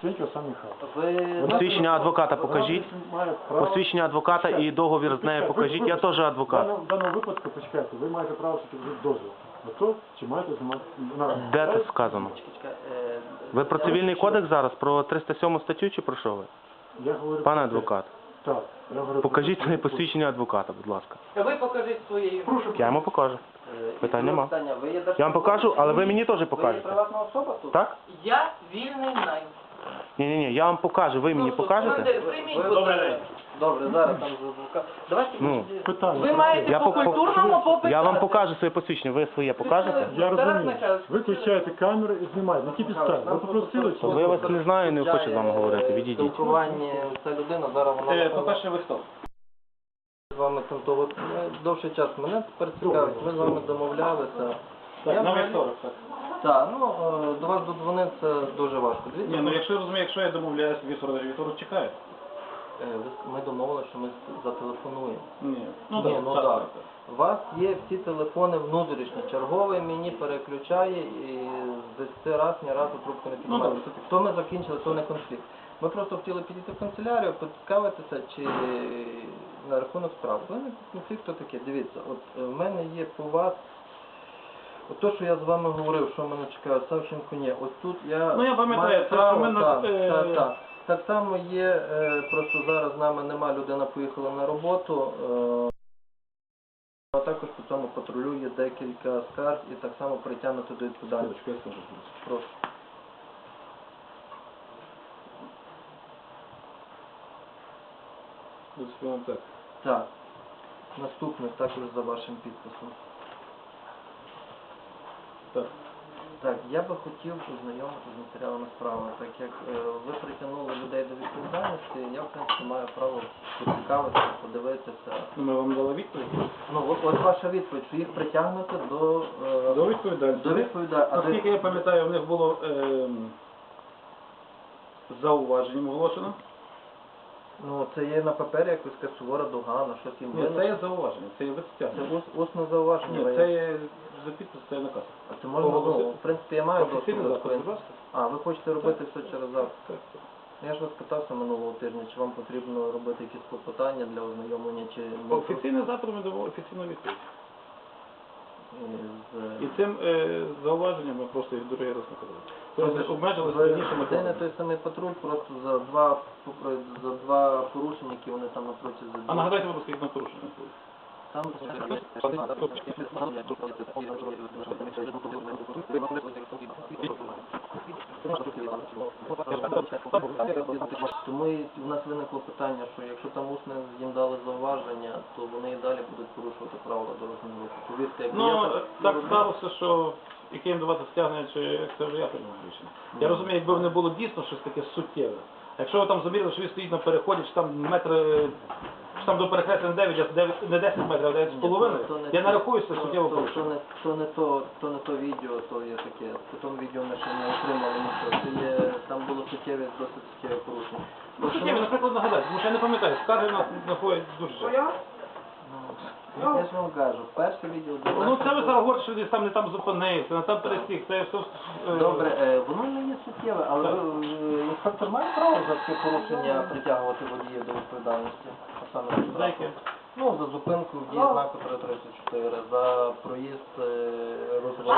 Свинько сам Михайло. Посвідчення адвоката покажіть. Посвідчення адвоката і договір з нею покажіть. Я теж адвокат. в даному випадку, почекайте, ви маєте право вже дозвіл. На то, чи маєте знімати на Де це сказано? Е, Ви про цивільний кодекс зараз? Про 307 статтю чи про що ви? Я говорю Пане адвокат, Так, я говорю покажіть своє посвідчення адвоката, будь ласка. Ви покажіть свої... Я йому покажу. Е, Питань нема. питання. Ви Я вам покажу, але ви мені теж Ви є покажете. приватна особа тут? Так? Я вільний найм. Ні, ні, ні, я вам покажу, ви мені покажете? Командир, прийміть, будь ласка. Добре, зараз там з адвокат. Давайте Ну. Питання. Ви маєте Я по по- культурному попитати. Я вам покажу своє посвідчення, ви своє покажете? Я Тарас розумію. Михайлович, Ви включаєте камеру і знімаєте. На які підстави? Ви попросили чи? Ви вас не знаю, не хочу з вами говорити, відійдіть. Спілкування, ця людина, зараз вона... Е, напевно, По-перше, ви хто? з вами там ми довший час. Мене тепер цікавить, ми з вами домовлялися. Так, на вівторок, так. Так, ну е, до вас додзвонитися дуже важко. Дивіться, Ні, ну якщо я розумію, якщо я домовляюсь, вівторок, вівторок чекаю. е, ви- ми домовилися, що ми зателефонуємо. Ні. Ну, Ні, так, ну так, так. так. У вас є всі телефони внутрішні. Черговий мені переключає і з 10 раз ні разу трубку не піднімає. добре, це. То ми закінчили, то не конфлікт. Ми просто хотіли підійти в канцелярію, поцікавитися, чи на рахунок справ. Ви не конфлікт то таке. Дивіться, от е, в мене є по вас. От то, що я з вами говорив, що мене чекає Савченко, ні. От тут я Ну, я пам'ятаю, маю це, що право, ми на- так, е, так, так. Так само є, е, просто зараз з нами нема, людина поїхала на роботу. е, а також по цьому патрулює декілька скарг і так само притягнути до відповідальності. Секундочку, я скажу. Прошу. Ось прямо так. Так. Наступне також за вашим підписом. Так. Так, я би хотів ознайомити з матеріалами справи, так як е, ви притягнули людей до відповідальності, я в принципі маю право поцікавитися, подивитися. Ми вам дали відповідь. Ну, от, от ваша відповідь, що їх притягнути до, е, До відповідальності. до відповідальності. А Наскільки я пам'ятаю, в них було ем, зауваження оголошено. Ну, це є на папері якась така сувора догана, щось їм Ні, це є зауваження, це є вид Це стягнення. ус, усне зауваження. Ні, ви- це є за підпис, це наказ. А це можна, ну, в принципі, я маю доступ до запит, ласка. А, ви хочете робити все через завтра? Так, так. Я ж вас питався минулого тижня, чи вам потрібно робити якісь клопотання для ознайомлення, чи ми Офіційний запит ми дамо офіційну відповідь. з... І цим е, зауваженням ми просто їх другий раз наказали. Тобто обмежилися раніше Один і той самий патруль, просто за два за два порушення, які вони там напроти А нагадайте, будь ласка, їх на порушення і в нас виникло питання, що якщо там усне їм дали зауваження, то вони і далі будуть порушувати правила дорожнього руху. Повірте, якби я Ну, так сталося, що яке їм давати стягнення, чи як це вже я приймаю рішення. Я розумію, якби не було дійсно щось таке суттєве. А Якщо ви там замірили, що він стоїть на переході, чи там метр, е, чи там до перехрестя не 9, а 9, не 10 метрів, а 9 з половиною, То не я то- не рахую це то- суттєво то- То порушення. не, то не то, то не то відео, то є таке. По тому відео ми ще не отримали нічого. Це є, там було суттєве, досить суттєве порушення. Ну, суттєве, наприклад, нагадати, тому що я не пам'ятаю, скарги нас знаходять дуже часто. Ну, я ж вам кажу, перше відео... Ну це ви зараз говорите, що десь там не там зупинився, не там перестіг, це все... е, Добре, е, воно не є суттєве, але ви, е, інспектор має право за таке порушення притягувати водія до відповідальності? А саме за яке? Ну, за зупинку в дії знаку 334, за проїзд е, розвитку.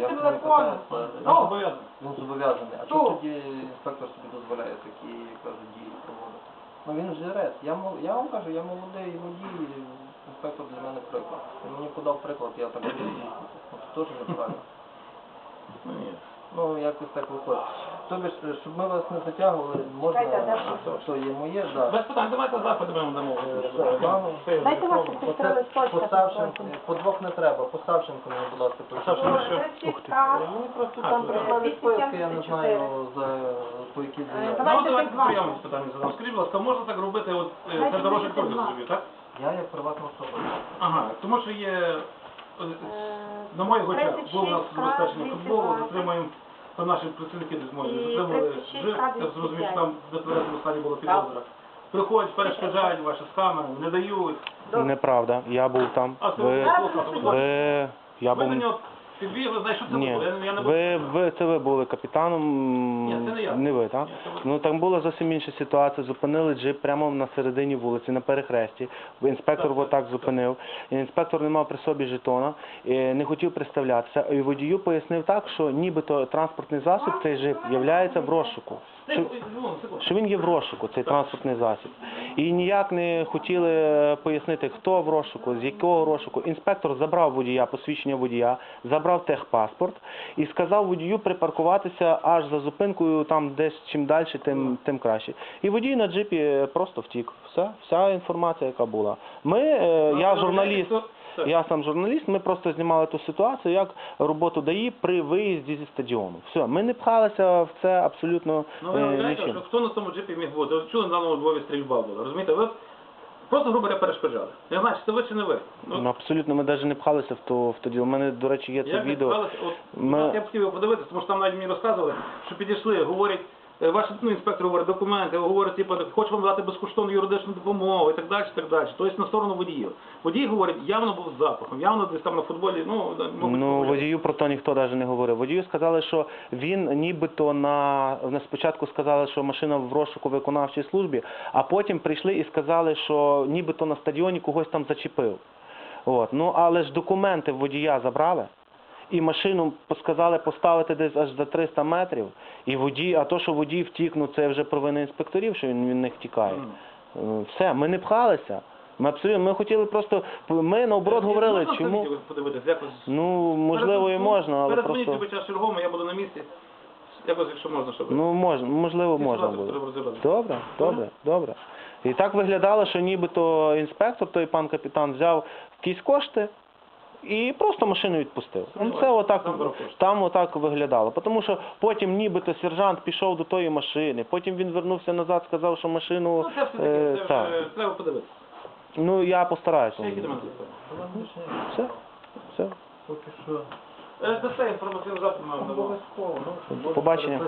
Я не питаюся. Він зобов'язаний. Він зобов'язаний. А що тоді інспектор собі дозволяє такі, кажуть, дії проводити? Ну він жирець. Я, я вам кажу, я молодий водій, інспектор для мене приклад. Він мені подав приклад, я так буду їхати. Це теж неправильно. Ну, ні. Ну, якось так виходить. Тобі ж, е, щоб ми вас не затягували, можна, що, що є моє, да. Без питань, давайте заходи ми дамо. Е, вам- Дайте ваші Оце по двох не треба, по Савченку мені, будь ласка, Савченко, прочитайте. що? Мені просто А, там прийшла відписка, я не 274. знаю, за, по заяві. Давайте Ну, давайте так два. прийомні питання задам. Скажіть, будь ласка, можна так робити, от е, Давайте це будете кодекс два. зробив, так? Я як приватна особа. Ага, тому що є, е, на моїх очах був у нас забезпечення футболу, затримуємо там наші працівники десь може, І затримали 36 жив, я зрозумів, що там в нетверезому стані було підозра. Приходять, перешкоджають ваші з камерами, не дають. Неправда, я був там. А це Ви, ви, ви, я ви був... на нього підбігли, знаєш, що це Ні, було? Я, я не був. ви, ви, це ви були капітаном. Ні, це не я. ви, так? Ну там була зовсім інша ситуація. Зупинили джип прямо на середині вулиці, на перехресті. Інспектор Так, отак так, так. зупинив. І інспектор не мав при собі жетона, і не хотів представлятися. І водію пояснив так, що нібито транспортний засіб, цей джип, є в розшуку. Що, Ну, секунду. що він є в розшуку, цей транспортний засіб. І ніяк не хотіли е, пояснити, хто в розшуку, з якого розшуку. Інспектор забрав водія, посвідчення водія, забрав техпаспорт і сказав водію припаркуватися аж за зупинкою, там десь чим далі, тим, тим краще. І водій на джипі е, просто втік. Все, вся інформація, яка була. Ми, е, я журналіст. Я сам журналіст, ми просто знімали ту ситуацію, як роботу ДАІ при виїзді зі стадіону. Все, ми не пхалися в це абсолютно Ну, ви е, уявляєте, нічим. що хто на тому джипі міг бути? Чули на даному Львові стрільба була, розумієте? Ви просто, грубо говоря, перешкоджали. Я знаю, чи це ви чи не ви. Ну, абсолютно, ми навіть не пхалися в то, в тоді. У мене, до речі, є це Я відео. відбувалося? От, Ми- от Я б хотів його подивитися, тому що там навіть мені розказували, що підійшли, говорять, ваш ну, інспектор говорить документи, говорить, типу, хочу вам дати безкоштовну юридичну допомогу і так далі, і так далі. Тобто на сторону водіїв. Водій говорить, явно був з запахом, явно десь там на футболі, ну, мабуть, Ну, водію про то ніхто навіть не говорив. Водію сказали, що він нібито на, на спочатку сказали, що машина в розшуку виконавчій службі, а потім прийшли і сказали, що нібито на стадіоні когось там зачепив. От. Ну, але ж документи водія забрали. І машину сказали поставити десь аж за 300 метрів, і водій, а то, що водій втік, ну це вже провина інспекторів, що він від них тікає. Е, Все, ми не пхалися. Ми абсолютно, ми хотіли просто, ми наоборот Е, говорили, можна чому. подивитися, якось? Ну, можливо, і можна, але Перед просто... мені час черговому, я буду на місці. Якось, якщо можна, щоб... Ну, можна, можливо, Ці можна буде. Добре, добре, добре. І так виглядало, що нібито інспектор, той пан капітан, взяв якісь кошти і просто машину відпустив. Ну, це отак, Там там отак виглядало. Тому що потім нібито сержант пішов до тої машини, потім він вернувся назад, сказав, що машину... Ну, це все е, це так. вже треба подивитися. Ну, я постараюся. Ще які до мене? Все, все. Поки що Е, Це все інформаційний запит маємо. обов'язково. Побачення.